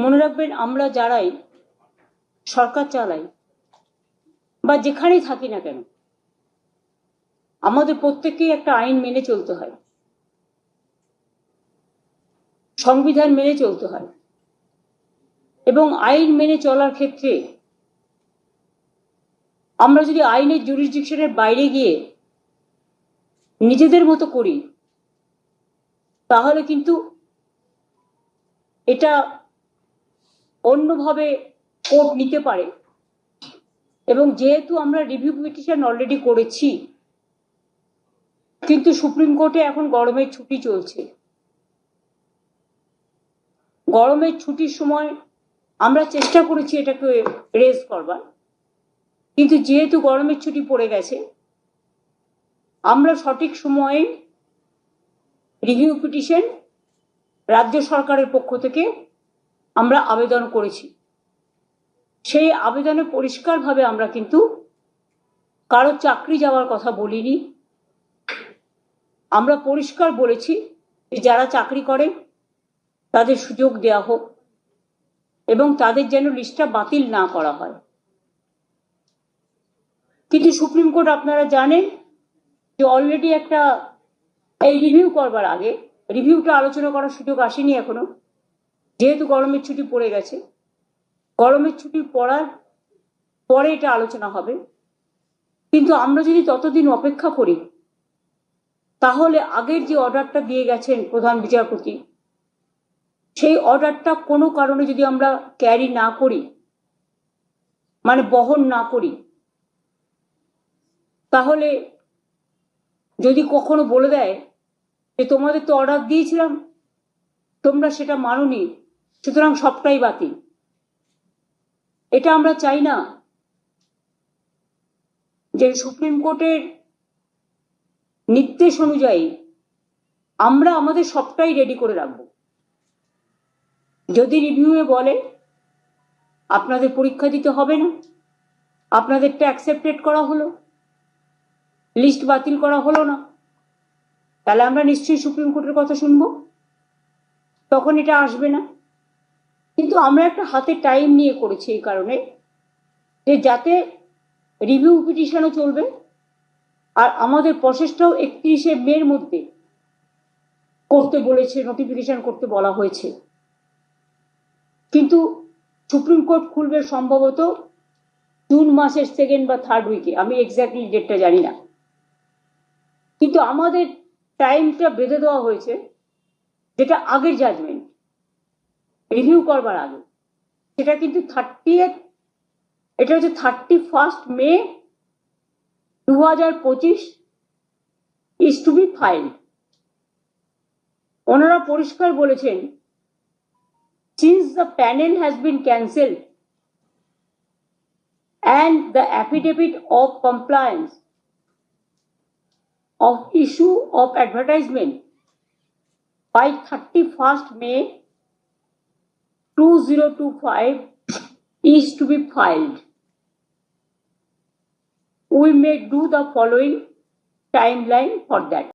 মনে রাখবেন আমরা যারাই সরকার চালাই বা যেখানেই থাকি না কেন, আমাদের প্রত্যেককেই একটা আইন মেনে চলতে হয়। সংবিধান মেনে চলতে হয়। এবং আইন মেনে চলার ক্ষেত্রে আমরা যদি আইনের জুরিসডিকশনের বাইরে গিয়ে নিজেদের মতো করি, তাহলে কিন্তু এটা অন্যভাবে কোর্ট নিতে পারে। এবং যেহেতু আমরা রিভিউ পিটিশন অলরেডি করেছি, কিন্তু সুপ্রিম কোর্টে এখন গরমের ছুটি চলছে। গরমের ছুটির সময় আমরা চেষ্টা করেছি এটাকে রেজ করবার, কিন্তু যেহেতু গরমের ছুটি পড়ে গেছে, আমরা সঠিক সময়ে রিভিউ পিটিশন রাজ্য সরকারের পক্ষ থেকে আমরা আবেদন করেছি। সেই আবেদনে পরিষ্কারভাবে আমরা কিন্তু কারও চাকরি যাওয়ার কথা বলিনি। আমরা পরিষ্কার বলেছি যে যারা চাকরি করে তাদের সুযোগ দেওয়া হোক এবং তাদের যেন লিস্টটা বাতিল না করা হয়। কিন্তু সুপ্রিম কোর্ট আপনারা জানেন যে অলরেডি একটা, এই রিভিউ করবার আগে রিভিউটা আলোচনা করার সুযোগ আসেনি এখনও। যেহেতু গরমের ছুটি পড়ে গেছে, গরমের ছুটি পড়ার পরে এটা আলোচনা হবে। কিন্তু আমরা যদি ততদিন অপেক্ষা করি, তাহলে আগের যে অর্ডারটা দিয়ে গেছেন প্রধান বিচারপতি, সেই অর্ডারটা কোনো কারণে যদি আমরা ক্যারি না করি মানে বহন না করি, তাহলে যদি কখনো বলে দেয় যে তোমাদের তো অর্ডার দিয়েছিলাম, তোমরা সেটা মানোনি সুতরাং সবটাই বাতিল। এটা আমরা চাই না যে সুপ্রিম কোর্টের নির্দেশ অনুযায়ী আমরা আমাদের সবটাই রেডি করে রাখব। যদি রিভিউয়ে বলে, আপনাদের পরীক্ষা দিতে হবে না, আপনাদেরটা অ্যাকসেপ্টেড করা হলো লিস্ট বাতিল করা হলো না, তাহলে আমরা নিশ্চয়ই সুপ্রিম কোর্টের কথা শুনব। তখন এটা আসবে না। কিন্তু আমরা একটা হাতে টাইম নিয়ে করেছি এই কারণে যে যাতে রিভিউ পিটিশনও চলবে আর আমাদের প্রসেসটাও একত্রিশে মের মধ্যে করতে বলেছে নোটিফিকেশন করতে বলা হয়েছে। কিন্তু সুপ্রিম কোর্ট খুলবে সম্ভবত জুন মাসের সেকেন্ড বা থার্ড উইকে আমি এক্স্যাক্টলি ডেটটা জানি না। কিন্তু আমাদের টাইমটা বেঁধে দেওয়া হয়েছে, যেটা আগের জাজমেন্ট রিভিউ করবার আগে সেটা কিন্তু থার্টি এটা হচ্ছে থার্টি ফার্স্ট মে দু হাজার পঁচিশ ইজ টু বি ফাইল্ড ওনারা পরিষ্কার বলেছেন since the panel has been cancelled and the affidavit of compliance of issue of advertisement by 31st May 2025 is to be filed. We may do the following timeline for that.